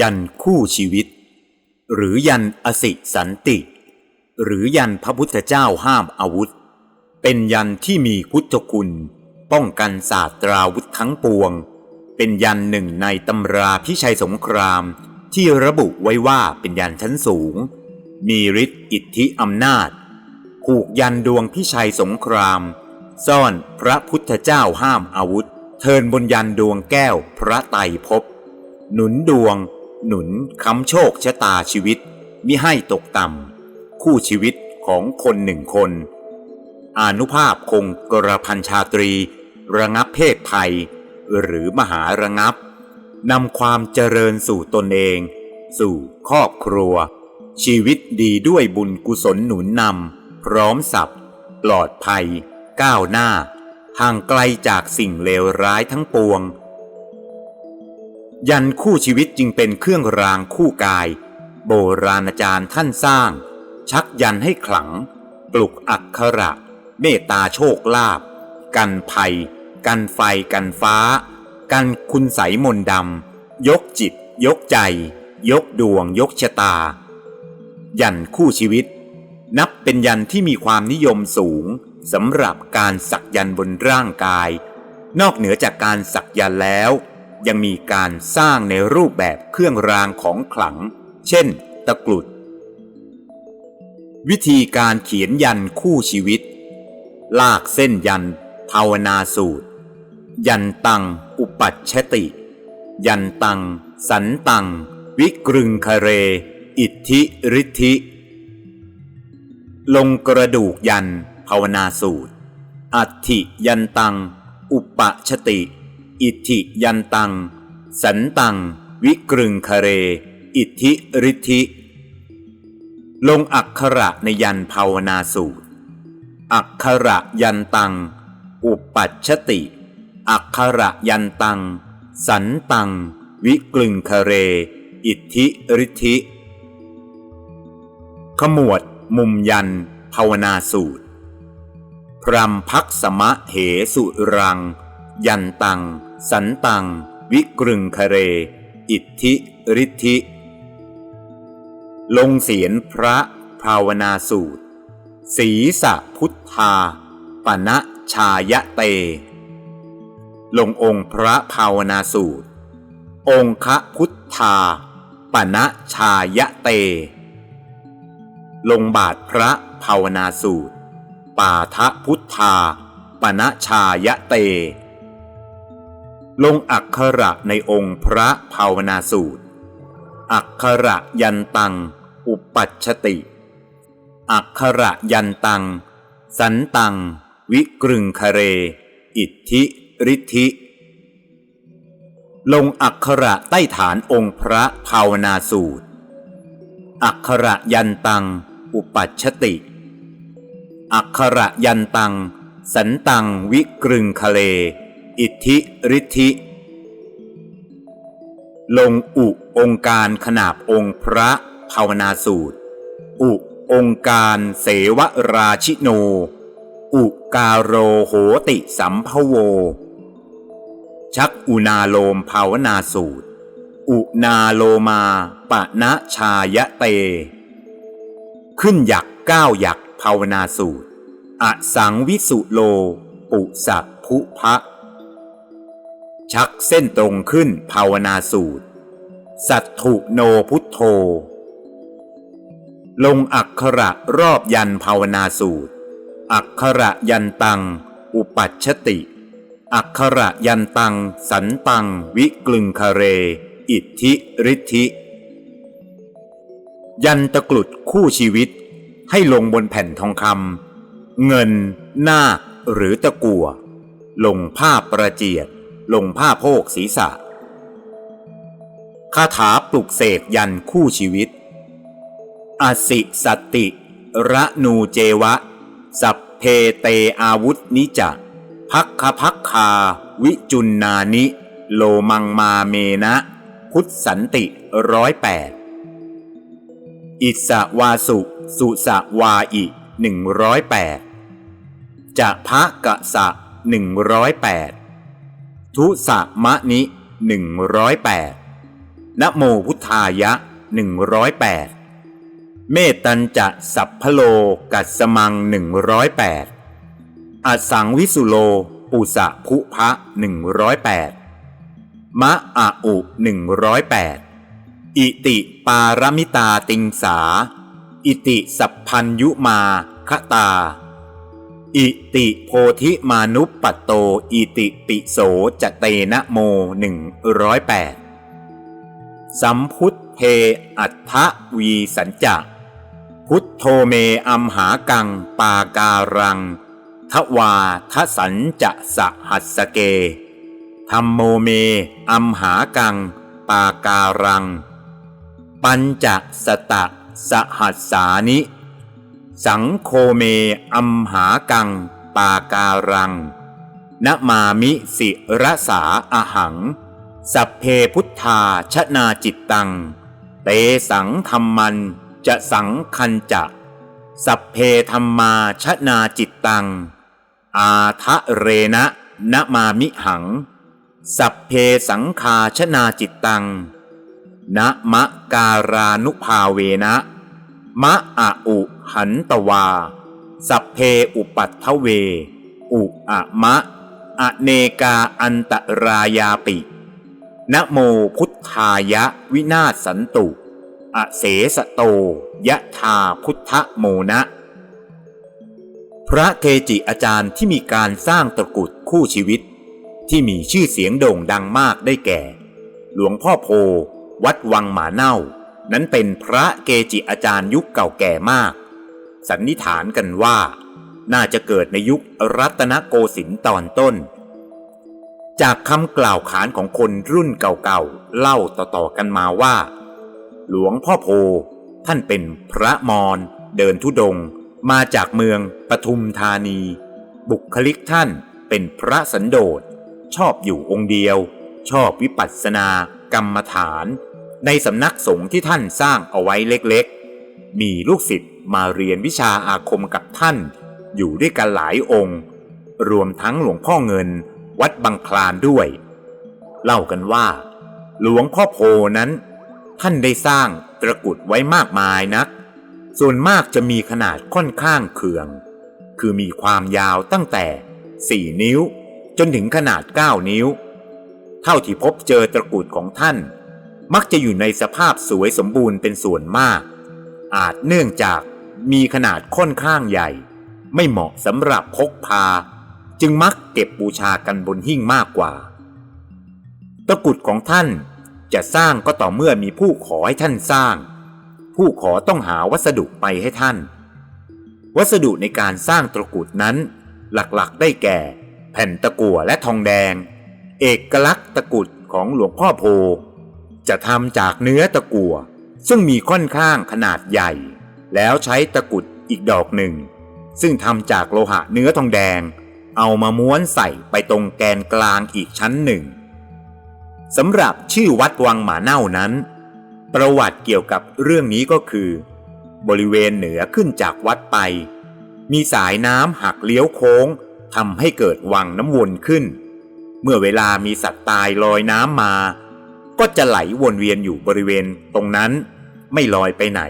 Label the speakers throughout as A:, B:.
A: ยันคู่ชีวิต หรือยันอสิสันติ หรือยันพระพุทธเจ้าห้ามอาวุธ เป็นยันที่มีพุทธคุณ ป้องกันศาสตราวุธทั้งปวง เป็นยันหนึ่งในตำราพิชัยสงคราม ที่ระบุไว้ว่าเป็นยันชั้นสูง มีฤทธิ์อิทธิอำนาจ ผูกยันดวงพิชัยสงคราม ซ่อนพระพุทธเจ้าห้ามอาวุธ เทินบนยันดวงแก้วพระไตรภพหนุนดวง หนุนค้ำโชคชะตาชีวิตมิให้ตกต่ำ คู่ชีวิตของคนหนึ่งคน อานุภาพคงกระพันชาตรี ระงับเพศภัย หรือมหาระงับนำความเจริญสู่ตนเอง สู่ครอบครัว ชีวิตดีด้วยบุญกุศลหนุนนำพร้อมสับปลอดภัย ก้าวหน้าห่างไกลจากสิ่งเลวร้ายทั้งปวง ยันคู่ชีวิตจึงเป็นเครื่องรางคู่กาย โบราณอาจารย์ท่านสร้าง ชักยันให้ขลัง ปลุกอักขระ เมตตาโชคลาภกันภัย กันไฟกันฟ้า กันคุณใสยมนต์ดำยกจิต ยกใจ ยกดวง ยกชะตา ยันคู่ชีวิต นับเป็นยันที่มีความนิยมสูงสำหรับการสักยันบนร่างกาย นอกเหนือจากการสักยันแล้ว ยังมีการสร้างในรูปแบบเครื่องรางของขลัง เช่น ตะกรุด วิธีการเขียนยันคู่ชีวิต ลากเส้นยันภาวนาสูตร ยันตัง อุปัชชติ ยันตัง สันตัง วิกรึงคเร อิทธิฤทธิ ลงกระดูกยันภาวนาสูตร อัติยันตัง อุปชติ อิทธิยันตัง สันตัง วิกรึงคเร อิทธิฤทธิ ลงอักขระในยันภาวนาสูตร อักขระยันตัง อุปัชชติ อักขระยันตัง สันตัง วิกลึงคเร อิทธิฤทธิ ขมวด มุมยัน ภาวนาสูตรพรำพักสมะเหสุรัง ยันตัง สันตัง วิกรึงคเร อิทธิฤทธิ ลงเสียนพระภาวนาสูตร ศีสะพุทธาปณะชายะเต ลงองค์พระภาวนาสูตร องคะพุทธาปณะชายะเต ลงบาทพระภาวนาสูตร ป่าทะพุทธาปณะชายะเต ลงอักขระในองค์พระภาวนาสูตร อักขระยันตัง อุปัชติ อักขระยันตัง สันตัง วิกรึงคเร อิทธิฤทธิ ลงอักขระใต้ฐานองค์พระภาวนาสูตร อักขระยันตัง อุปัชติ อักขระยันตัง สันตังวิกรึงคเล อิทธิฤทธิ ลงอุองค์การขนาบองค์พระภาวนาสูตร อุองค์การเสวราชิโน อุกาโรโหติสัมภโว ชักอุนาโลมภาวนาสูตร อุนาโลมาปะนะชายะเต ขึ้นหยักก้าวหยักภาวนาสูตร อสังวิสุโล ปุสักภุพะ ชักเส้นตรงขึ้นภาวนาสูตร สัตถุโนพุทโธ ลงอักขระรอบยันภาวนาสูตร อักขระยันตัง อุปัชชติ อักขระยันตัง สันตัง วิกลึงคเร อิทธิฤทธิ ยันตะกรุดคู่ชีวิต ให้ลงบนแผ่นทองคำเงิน หน้าหรือตะกัว ลงผ้าประเจียด ลงผ้าโพกศีรษะคาถาปลุกเสกยันคู่ชีวิต อสิสติ ระนูเจวะ สัพเพเตอาวุธนิจะพักคพักคา วิจุนนานิ โลมังมาเมนะ พุทธสันติร้อยแปดอิสวาสุ สุสวาอิหนึ่งร้อยแปดจะพะกะสะหนึ่งร้อยแปด ทุสะมะนิหนึ่งร้อยแปดนะโมพุทธายะ108เมตัญจะสัพพโลกัสสมัง108อสังวิสุโลปุสะภุพะ108มะอะอุ108อิติปารมิตาติงสา อิติสัพพัญยุมาคตา อิติโพธิมานุปปัตโต อิติปิโสจเตนะโม108สัมพุทเทอัฏฐวีสัญจะพุทโธเมอัมหากังปาการัง ทวาทสัญจะสหัสสเกธรรมโมเมอัมหากัง ปาการัง ปัญจสตะสหัสสานิ สังโคเมอัมหากัง ปาการังนมามิสิรสาอหัง สัพเพพุทธาชนาจิตตัง เตสังธรรมันจะสังคันจะสัพเพธรรมาชนาจิตตัง อาทะเรนะนมามิหัง สัพเพสังคาชนาจิตตังนะมะการานุภาเวนะ มะอะอุ หันตวา สัพเพอุปัตถเว อุอะมะ อเนกาอันตรายาปิ นะโมพุทธายะวินาศสันตุ อเสสโตยะธาพุทธโมนะ พระเกจิอาจารย์ที่มีการสร้างตะกุดคู่ชีวิต ที่มีชื่อเสียงโด่งดังมากได้แก่ หลวงพ่อโพ วัดวังหมาเน่านั้นเป็นพระเกจิอาจารย์ยุคเก่าแก่มาก สันนิษฐานกันว่า น่าจะเกิดในยุครัตนโกสินทร์ตอนต้น จากคำกล่าวขานของคนรุ่นเก่าๆ เล่าต่อๆกันมาว่า หลวงพ่อโพท่านเป็นพระมอญเดินทุดง มาจากเมืองปทุมธานี บุคลิกท่านเป็นพระสันโดษ ชอบอยู่องค์เดียว ชอบวิปัสสนากรรมฐาน ในสำนักสงฆ์ที่ท่านสร้างเอาไว้เล็ก มีลูกศิษย์มาเรียนวิชาอาคมกับท่าน อยู่ด้วยกันหลายองค์ รวมทั้งหลวงพ่อเงิน วัดบางคลานด้วย เล่ากันว่า หลวงพ่อโพนั้น ท่านได้สร้างตระกุดไว้มากมายนัก ส่วนมากจะมีขนาดค่อนข้างเคือง คือมีความยาวตั้งแต่ 4 นิ้ว จนถึงขนาด 9 นิ้ว เท่าที่พบเจอตระกุดของท่าน มักจะอยู่ในสภาพสวยสมบูรณ์เป็นส่วนมาก อาจเนื่องจากมีขนาดค่อนข้างใหญ่ ไม่เหมาะสำหรับพกพา จึงมักเก็บบูชากันบนหิ้งมากกว่า ตะกุดของท่านจะสร้างก็ต่อเมื่อมีผู้ขอให้ท่านสร้าง ผู้ขอต้องหาวัสดุไปให้ท่าน วัสดุในการสร้างตะกุดนั้น หลักๆได้แก่ แผ่นตะกั่วและทองแดง เอกลักษณ์ตะกุดของหลวงพ่อโพจะทำจากเนื้อตะกั่ว ซึ่งมีค่อนข้างขนาดใหญ่ แล้วใช้ตะกุดอีกดอกหนึ่ง ซึ่งทำจากโลหะเนื้อทองแดง เอามาม้วนใส่ไปตรงแกนกลางอีกชั้นหนึ่งสำหรับชื่อวัดวังหมาเน่านั้น ประวัติเกี่ยวกับเรื่องนี้ก็คือ บริเวณเหนือขึ้นจากวัดไป มีสายน้ำหักเลี้ยวโค้งทำให้เกิดวังน้ำวนขึ้น เมื่อเวลามีสัตว์ตายลอยน้ำมา ก็จะไหลวนเวียนอยู่บริเวณตรงนั้น ไม่ลอยไปไหน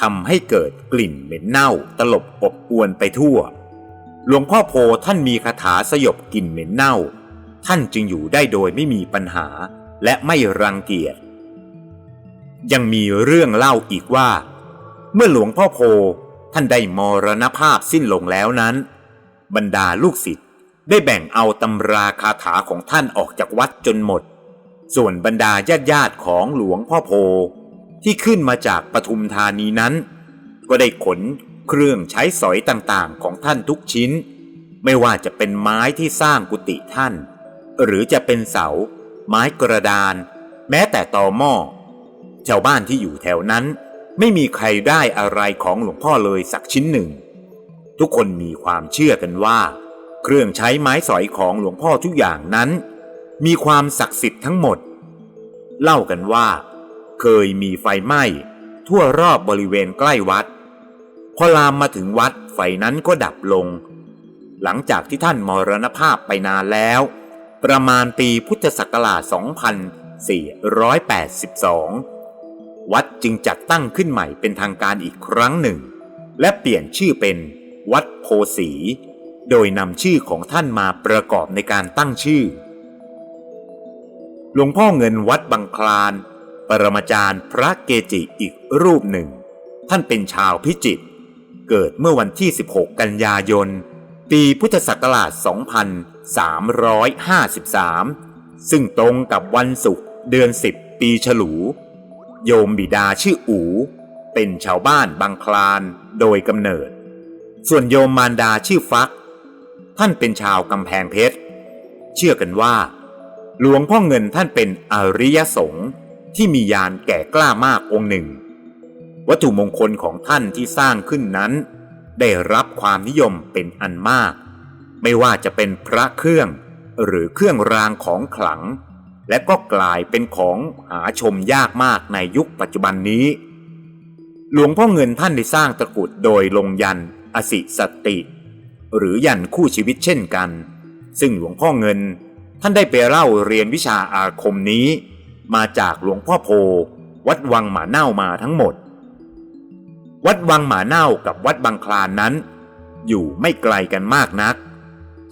A: ทำให้เกิดกลิ่นเหม็นเน่าตลบอบอวนไปทั่ว หลวงพ่อโพท่านมีคาถาสยบกลิ่นเหม็นเน่า ท่านจึงอยู่ได้โดยไม่มีปัญหาและไม่รังเกียจ ยังมีเรื่องเล่าอีกว่า เมื่อหลวงพ่อโพท่านได้มรณภาพสิ้นลงแล้วนั้น บรรดาลูกศิษย์ได้แบ่งเอาตำราคาถาของท่านออกจากวัดจนหมด ส่วนบรรดาญาติญาติของหลวงพ่อโพ ที่ขึ้นมาจากปทุมธานีนั้น ก็ได้ขนเครื่องใช้สอยต่างๆ ของท่านทุกชิ้น ไม่ว่าจะเป็นไม้ที่สร้างกุฏิท่าน หรือจะเป็นเสา ไม้กระดาน แม้แต่ตอหม้อชาวบ้านที่อยู่แถวนั้น ไม่มีใครได้อะไรของหลวงพ่อเลยสักชิ้นหนึ่ง ทุกคนมีความเชื่อกันว่า เครื่องใช้ไม้สอยของหลวงพ่อทุกอย่างนั้น มีความศักดิ์สิทธิ์ทั้งหมด เล่ากันว่า เคยมีไฟไหม้ ทั่วรอบบริเวณใกล้วัด พอลามมาถึงวัดไฟนั้นก็ดับลง หลังจากที่ท่านมรณภาพไปนานแล้ว ประมาณปีพุทธศักราช1482 วัดจึงจัดตั้งขึ้นใหม่เป็นทางการอีกครั้งหนึ่ง และเปลี่ยนชื่อเป็นวัดโพสี โดยนำชื่อของท่านมาประกอบในการตั้งชื่อหลวงพ่อเงินวัดบางคลาน ปรมาจารย์พระเกจิอีกรูปหนึ่ง ท่านเป็นชาวพิจิตรเกิดเมื่อวันที่ 16 กันยายน ปีพุทธศักราช 2353 ซึ่งตรงกับวันศุกร์เดือน 10 ปีฉลู โยมบิดาชื่ออู เป็นชาวบ้านบางคลานโดยกำเนิด ส่วนโยมมารดาชื่อฟัก ท่านเป็นชาวกำแพงเพชร เชื่อกันว่า หลวงพ่อเงินท่านเป็นอริยสงฆ์ ที่มียานแก่กล้ามากองค์หนึ่ง วัตถุมงคลของท่านที่สร้างขึ้นนั้น ได้รับความนิยมเป็นอันมาก ไม่ว่าจะเป็นพระเครื่องหรือเครื่องรางของขลัง และก็กลายเป็นของหาชมยากมากในยุคปัจจุบันนี้ หลวงพ่อเงินท่านได้สร้างตะกุดโดยลงยันอสิสติ หรือยันคู่ชีวิตเช่นกัน ซึ่งหลวงพ่อเงินท่านได้ไปเล่าเรียนวิชาอาคมนี้ มาจากหลวงพ่อโพ วัดวังหมาเน่ามาทั้งหมด วัดวังหมาเน่ากับวัดบางคลานนั้น อยู่ไม่ไกลกันมากนัก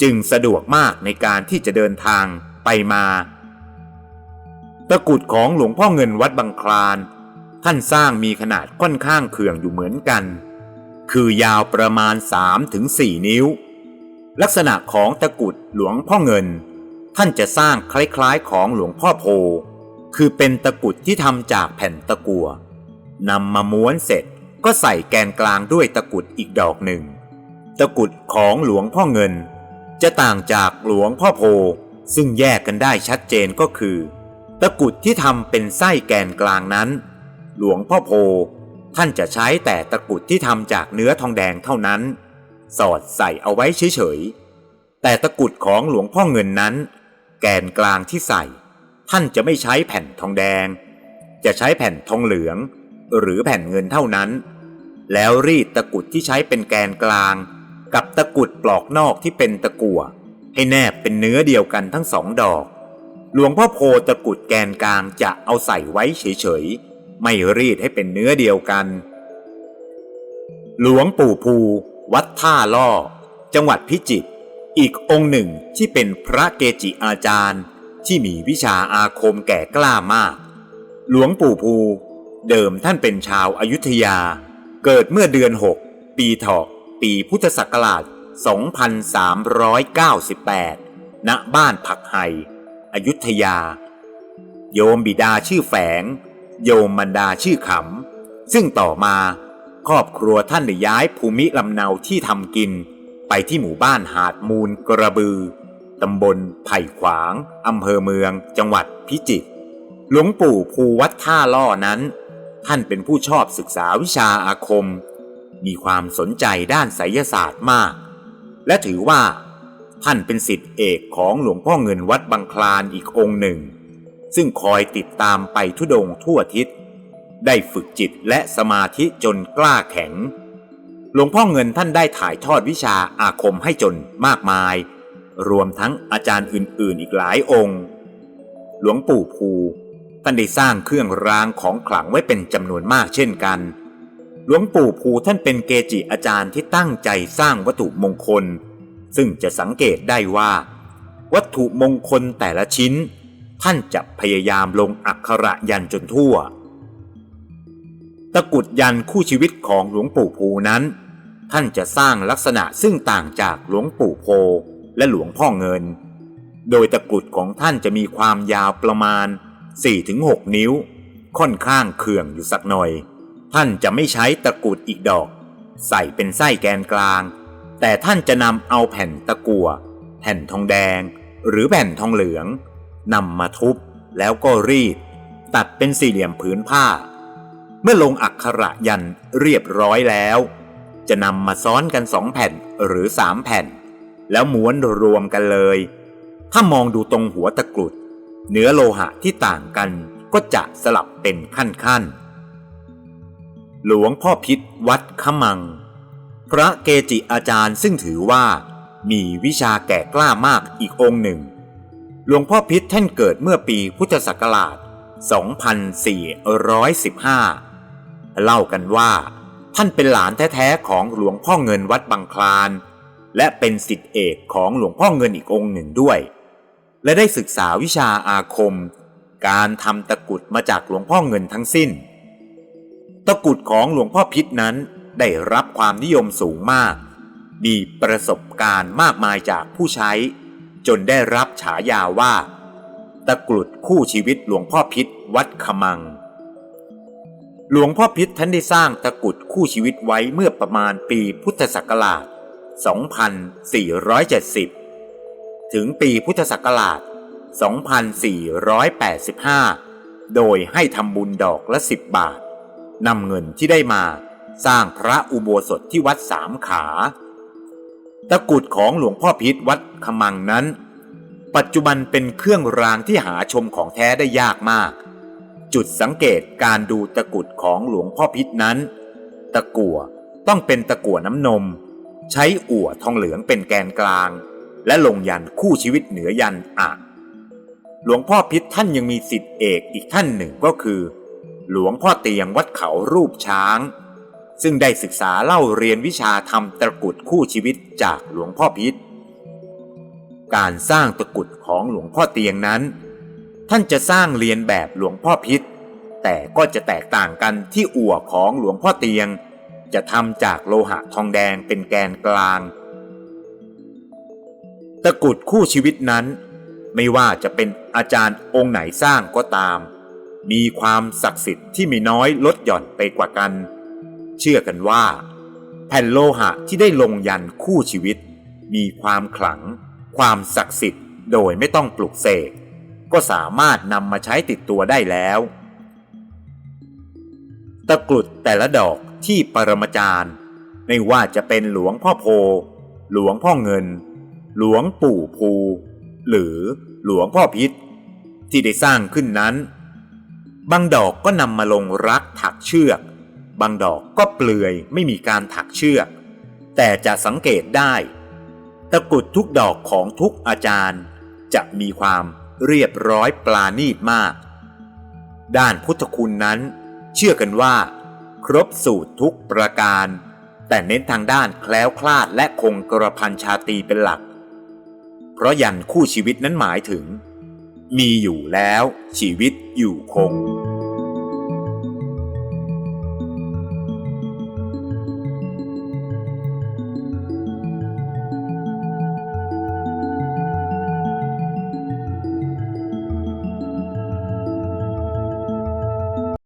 A: จึงสะดวกมากในการที่จะเดินทางไปมา ตะกุดของหลวงพ่อเงินวัดบางคลาน ท่านสร้างมีขนาดค่อนข้างเขื่องอยู่เหมือนกัน คือยาวประมาณ 3-4 นิ้ว ลักษณะของตะกุดหลวงพ่อเงิน ท่านจะสร้างคล้ายๆของหลวงพ่อโพ คือเป็นตะกุดที่ทำจากแผ่นตะกัวนำมาม้วนเสร็จก็ใส่แกนกลางด้วยตะกุดอีกดอกหนึ่ง ตะกุดของหลวงพ่อเงิน จะต่างจากหลวงพ่อโพ ซึ่งแยกกันได้ชัดเจนก็คือ ตะกุดที่ทำเป็นไส้แกนกลางนั้น หลวงพ่อโพ ท่านจะใช้แต่ตะกุดที่ทำจากเนื้อทองแดงเท่านั้น สอดใส่เอาไว้เฉยๆแต่ตะกุดของหลวงพ่อเงินนั้น แกนกลางที่ใส่ ท่านจะไม่ใช้แผ่นทองแดง จะใช้แผ่นทองเหลือง หรือแผ่นเงินเท่านั้น แล้วรีดตะกุดที่ใช้เป็นแกนกลาง กับตะกุดปลอกนอกที่เป็นตะกั่วให้แนบเป็นเนื้อเดียวกันทั้งสองดอก หลวงพ่อโพตะกุดแกนกลางจะเอาใส่ไว้เฉยๆ ไม่รีดให้เป็นเนื้อเดียวกัน หลวงปู่ภู วัดท่าล่อ จังหวัดพิจิตร อีกองค์หนึ่งที่เป็นพระเกจิอาจารย์ ที่มีวิชาอาคมแก่กล้ามาก หลวงปู่ภู เดิมท่านเป็นชาวอายุทยา เกิดเมื่อเดือน 6 ปีเถาะปีพุทธศักราช 2398 ณ บ้านผักไห่อยุธยา โยมบิดาชื่อแฝง โยมมันดาชื่อขำ ซึ่งต่อมาครอบครัวท่านได้ย้ายภูมิลำเนาที่ทำกิน ไปที่หมู่บ้านหาดมูลกระบือ ตำบลไผ่ขวางอำเภอเมือง จังหวัดพิจิตร หลวงปู่ภูวัดท่าล่อนั้น ท่านเป็นผู้ชอบศึกษาวิชาอาคม มีความสนใจด้านไสยศาสตร์มาก และถือว่า ท่านเป็นสิทธิเอกของหลวงพ่อเงินวัดบางคลานอีกองค์หนึ่ง ซึ่งคอยติดตามไปทุดงทั่วทิศ ได้ฝึกจิตและสมาธิจนกล้าแข็งหลวงพ่อเงินท่านได้ถ่ายทอดวิชาอาคมให้จนมากมาย รวมทั้งอาจารย์อื่น ๆ อีกหลายองค์ หลวงปู่ภูท่านได้สร้างเครื่องรางของขลังไว้เป็นจำนวนมากเช่นกัน หลวงปู่ภูท่านเป็นเกจิอาจารย์ที่ตั้งใจสร้างวัตถุมงคล ซึ่งจะสังเกตได้ว่า วัตถุมงคลแต่ละชิ้น ท่านจะพยายามลงอักขระยันจนทั่ว ตะกุดยันคู่ชีวิตของหลวงปู่ภูนั้น ท่านจะสร้างลักษณะซึ่งต่างจากหลวงปู่โพ และหลวงพ่อเงิน โดยตะกรุดของท่านจะมีความยาวประมาณ 4-6 นิ้ว ค่อนข้างเขื่องอยู่สักหน่อย ท่านจะไม่ใช้ตะกรุดอีกดอก ใส่เป็นไส้แกนกลาง แต่ท่านจะนำเอาแผ่นตะกั่วแผ่นทองแดง หรือแผ่นทองเหลืองนำมาทุบแล้วก็รีด ตัดเป็นสี่เหลี่ยมผืนผ้า เมื่อลงอักขระยันเรียบร้อยแล้ว จะนำมาซ้อนกันสองแผ่นหรือสามแผ่น แล้วม้วนรวมกันเลย ถ้ามองดูตรงหัวตะกรุด เนื้อโลหะที่ต่างกันก็จะสลับเป็นขั้นๆ หลวงพ่อพิษวัดขมัง พระเกจิอาจารย์ซึ่งถือว่ามีวิชาแก่กล้ามากอีกองค์หนึ่ง หลวงพ่อพิษท่านเกิดเมื่อปีพุทธศักราช 2415 เล่ากันว่า ท่านเป็นหลานแท้ ๆ ของหลวงพ่อเงินวัดบางคลาน และเป็นสิทธิเอกของหลวงพ่อเงินอีกองค์หนึ่งด้วย และได้ศึกษาวิชาอาคม การทำตะกุดมาจากหลวงพ่อเงินทั้งสิ้น ตะกุดของหลวงพ่อพิษนั้นได้รับความนิยมสูงมาก มีประสบการณ์มากมายจากผู้ใช้ จนได้รับฉายาว่า ตะกรุดคู่ชีวิตหลวงพ่อพิษวัดขมัง หลวงพ่อพิษท่านได้สร้างตะกรุดคู่ชีวิตไว้เมื่อประมาณปีพุทธศักราช 2470 ถึงปีพุทธศักราช 2485 โดยให้ทำบุญดอกละ 10 บาทนำเงินที่ได้มาสร้างพระอุโบสถที่วัดสามขา ตะกุดของหลวงพ่อพิษวัดขมังนั้น ปัจจุบันเป็นเครื่องรางที่หาชมของแท้ได้ยากมาก จุดสังเกตการดูตะกุดของหลวงพ่อพิษนั้น ตะกั่วต้องเป็นตะกั่วน้ำนม ใช้อั่วทองเหลืองเป็นแกนกลาง และลงยันคู่ชีวิตเหนือยันอะหลวงพ่อพิษท่านยังมีสิทธิเอกอีกท่านหนึ่งก็คือ หลวงพ่อเตียงวัดเขารูปช้าง ซึ่งได้ศึกษาเล่าเรียนวิชาทำตะกุดคู่ชีวิตจากหลวงพ่อพิษการสร้างตะกุดของหลวงพ่อเตียงนั้น ท่านจะสร้างเรียนแบบหลวงพ่อพิษแต่ก็จะแตกต่างกันที่อั่วของหลวงพ่อเตียง จะทำจากโลหะทองแดงเป็นแกนกลาง ตะกรุดคู่ชีวิตนั้น ไม่ว่าจะเป็นอาจารย์องค์ไหนสร้างก็ตาม มีความศักดิ์สิทธิ์ที่ไม่น้อยลดหย่อนไปกว่ากัน เชื่อกันว่า แผ่นโลหะที่ได้ลงยันคู่ชีวิต มีความขลัง ความศักดิ์สิทธิ์โดยไม่ต้องปลุกเสกก็สามารถนำมาใช้ติดตัวได้แล้ว ตะกรุดแต่ละดอก ที่ปรมาจารย์ไม่ว่าจะเป็นหลวงพ่อโพ หลวงพ่อเงิน หลวงปู่ภู หรือหลวงพ่อพิษ ที่ได้สร้างขึ้นนั้น บางดอกก็นำมาลงรักถักเชือก บางดอกก็เปลือยไม่มีการถักเชือก แต่จะสังเกตได้ ตะกรุดทุกดอกของทุกอาจารย์ จะมีความเรียบร้อยปลาณีตมาก ด้านพุทธคุณนั้น เชื่อกันว่า ครบสูตรทุกประการ แต่เน้นทางด้านแคล้วคลาดและคงกระพันชาตีเป็นหลัก เพราะยันคู่ชีวิตนั้นหมายถึง มีอยู่แล้วชีวิตอยู่คง